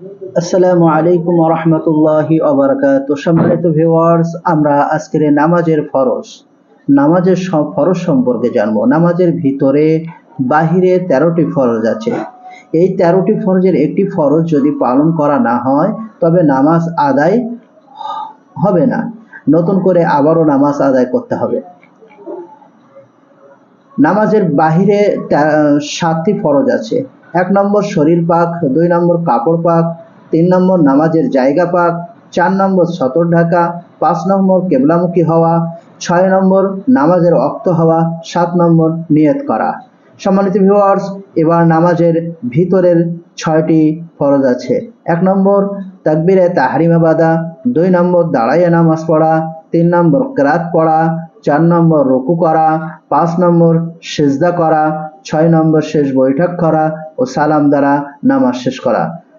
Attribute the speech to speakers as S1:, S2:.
S1: আসসালামু আলাইকুম রহমতুল্লাহি সম্মানিত ভিউয়ার্স আমরা আজকের নামাজের নামাজের ফরজ সম্পর্কে জানব। নামাজের ভিতরে বাহিরে তেরোটি ফরজ আছে। এই তেরোটি ফরজের একটি ফরজ যদি পালন করা না হয়, তবে নামাজ আদায় হবে না। নতুন করে আবারও নামাজ আদায় করতে হবে। নামাজের বাহিরে সাতটি ফরজ আছে। এক নম্বর শরীর পাক, দুই নম্বর কাপড় পাক, তিন নম্বর নামাজের জায়গা পাক, চার নম্বর সতর ঢাকা, পাঁচ নম্বর কেবলামুখী হওয়া, ছয় নম্বর নামাজের অক্ত হওয়া, সাত নম্বর নিয়ত করা। সম্মানিত ভিউয়ার্স এবার নামাজের ভিতরের ছয়টি ফরজ আছে। এক নম্বর তাকবিরে তাহারিমা বাদা দুই নম্বর দাঁড়াইয়ে নামাজ পড়া, তিন নম্বর ক্রাত পড়া, চার নম্বর রুকু করা, পাঁচ নম্বর সেজদা করা ছয় নম্বর শেষ বৈঠক করা ও সালাম দ্বারা নামাজ শেষ করা।